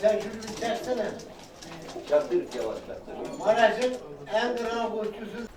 Sen şunu bir çeksene. Çaktır yavaş çaktır. Maraş'ın en kral kuşçusu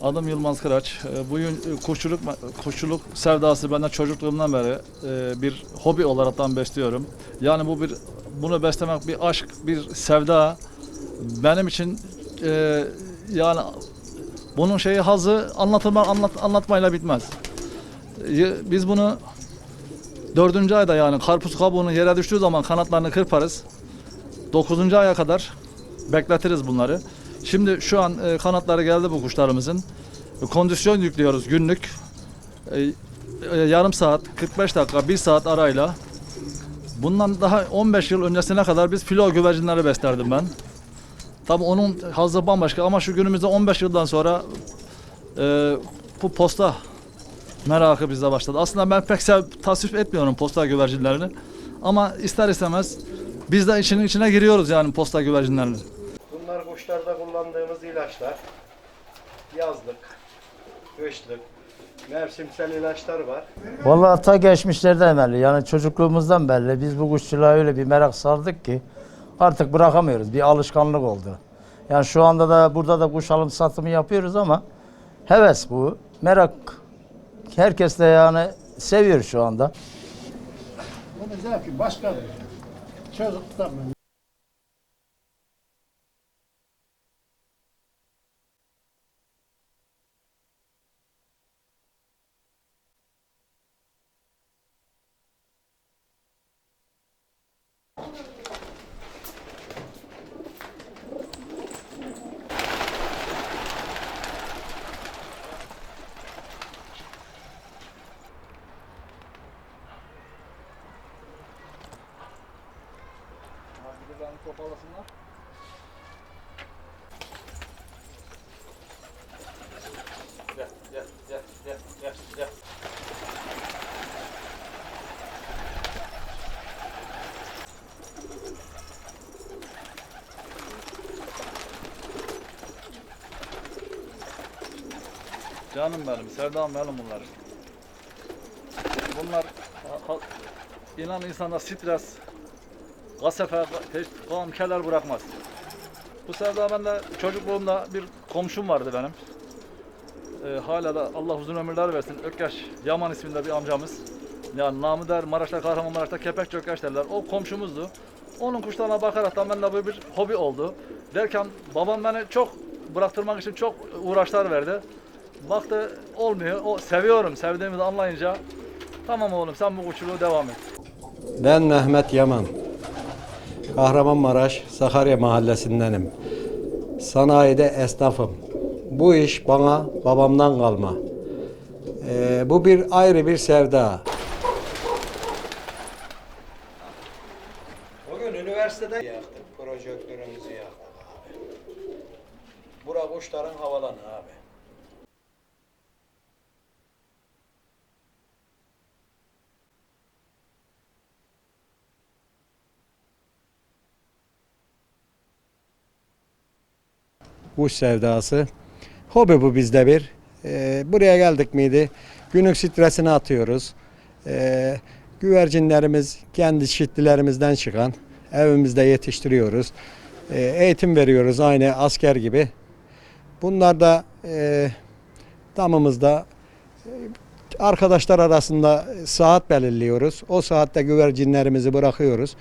Adım Yılmaz Kıraç. Ee, Bugün kuşçuluk, kuşçuluk sevdası benden çocukluğumdan beri e, bir hobi olaraktan besliyorum. Yani bu bir bunu beslemek bir aşk, bir sevda. Benim için e, yani bunun şeyi hazı anlatılma anlat, anlatmayla bitmez. Biz bunu dördüncü ayda yani karpuz kabuğunun yere düştüğü zaman kanatlarını kırparız. Dokuzuncu aya kadar bekletiriz bunları. Şimdi şu an e, kanatları geldi bu kuşlarımızın. Kondisyon yüklüyoruz günlük. E, e, yarım saat, 45 dakika, 1 saat arayla. Bundan daha 15 yıl öncesine kadar biz filo güvercinleri beslerdim ben. Tabii onun hazzı bambaşka ama şu günümüzde 15 yıldan sonra e, bu posta merakı bizde başladı. Aslında ben pek sev, tasvip etmiyorum posta güvercinlerini. Ama ister istemez biz de içinin içine giriyoruz yani posta güvercinlerinin. İlaçlar. Yazlık, kışlık, mevsimsel ilaçlar var. Vallahi ta geçmişlerden belli. Yani çocukluğumuzdan belli. Biz bu kuşçuluğa öyle bir merak sardık ki artık bırakamıyoruz. Bir alışkanlık oldu. Yani şu anda da burada da kuş alım satımı yapıyoruz ama heves bu. Merak. Herkes de yani seviyor şu anda. Bunun zevki başkadır. Çocukluktan beri. Canım benim, sevdam benim bunlar. İnan insanda stres, gasefe, hiç gam, keler bırakmaz. Bu sevda bende çocukluğumda bir komşum vardı benim. Ee, hala da Allah uzun ömürler versin. Ökkeş Yaman isminde bir amcamız. Yani namı der Maraş'ta Kahramanmaraş'ta Kepek Ökkeş derler. O komşumuzdu. Onun kuşlarına bakaraktan bende bu bir hobi oldu. Derken babam beni çok bıraktırmak için çok uğraşlar verdi. Baktı olmuyor. O seviyorum. Sevdiğimizi anlayınca tamam oğlum sen bu kuşçuluğu devam et. Ben Mehmet Yaman. Kahramanmaraş, Sakarya mahallesindenim. Sanayide esnafım. Bu iş bana babamdan kalma. Ee, bu bir ayrı bir sevda. Bugün üniversitede yaktık, projektörümüzü yaktık abi. Bura kuşların havalanı abi. Kuş sevdası. Hobi bu bizde bir. Ee, buraya geldik miydi? Günlük stresini atıyoruz. Ee, güvercinlerimiz kendi çiftlilerimizden çıkan evimizde yetiştiriyoruz. Ee, eğitim veriyoruz aynı asker gibi. Bunlar da e, damımızda e, arkadaşlar arasında saat belirliyoruz. O saatte güvercinlerimizi bırakıyoruz.